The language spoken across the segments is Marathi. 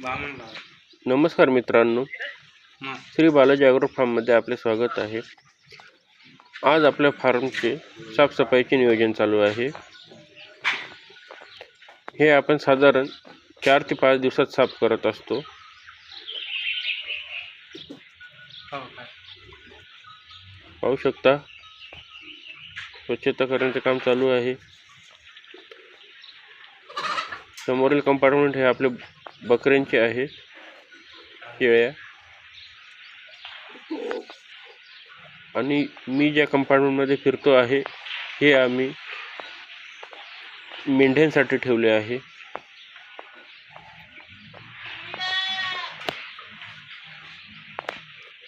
नमस्कार मित्रांनो. श्री बालाजी ॲग्रो फार्ममध्ये आपले स्वागत आहे. आज आपल्या फार्मचे साफसफाईचे नियोजन चालू आहे. हे आपण साधारण चार ते पाच दिवसात साफ करत असतो. पाहू शकता. स्वच्छता करण्याचे काम चालू आहे. समोरील कंपार्टमेंट हे आपले बकऱ्यांची आहे शेळ्या आणि मी ज्या कंपार्टमेंटमध्ये फिरतो आहे हे आम्ही मेंढ्यांसाठी ठेवले आहे.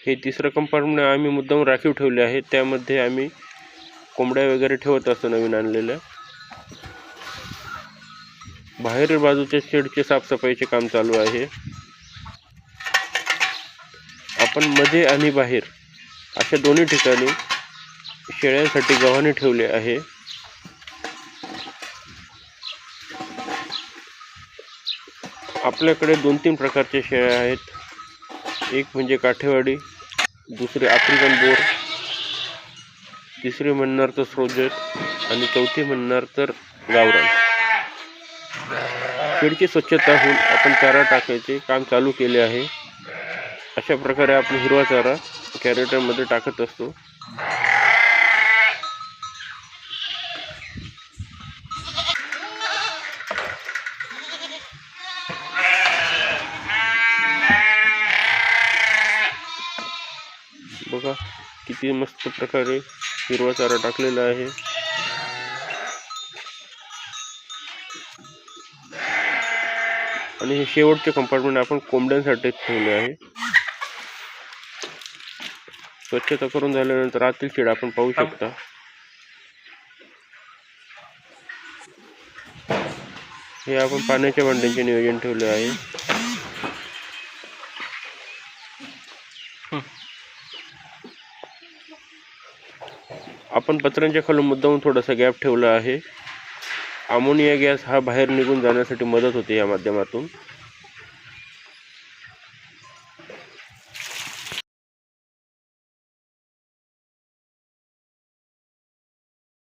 हे तिसरं कंपार्टमेंट आम्ही मुद्दाम राखीव ठेवले आहे. त्यामध्ये आम्ही कोंबड्या वगैरे ठेवत असतो नवीन आणलेल्या. बाहेरील बाजूच्या शेडचे साफसफाईचे काम चालू आहे. आपण मध्ये आणि बाहेर अशा दोन्ही ठिकाणी शेळ्यांसाठी गव्हाणे ठेवले आहे. आपल्याकडे दोन तीन प्रकारचे शेळ्या आहेत. एक म्हणजे काठेवाडी दुसरे आफ्रिकन बोर तिसरी म्हणणार तर स्रोजत आणि चौथी म्हणणार तर गावरान. शेडची स्वच्छता होऊन आपण चारा टाकायचे काम चालू केले आहे. अशा प्रकारे आपण हिरवा चारा कॅरेटरमध्ये टाकत असतो. बघा किती मस्त प्रकारे हिरवा चारा टाकलेला आहे. आणि हे शेवटचे कंपार्टमेंट आपण कोंबड्यांसाठी ठेवले आहे. स्वच्छता करून झाल्यानंतर आतील शेड आपण पाहू शकता. हे आपण पाण्याच्या भांड्यांचे नियोजन ठेवले आहे. आपण पत्र्यांच्या खालून मुद्दामून थोडासा गॅप ठेवला आहे. अमोनिया गॅस हा बाहेर निघून जाण्यासाठी मदत होते या माध्यमातून.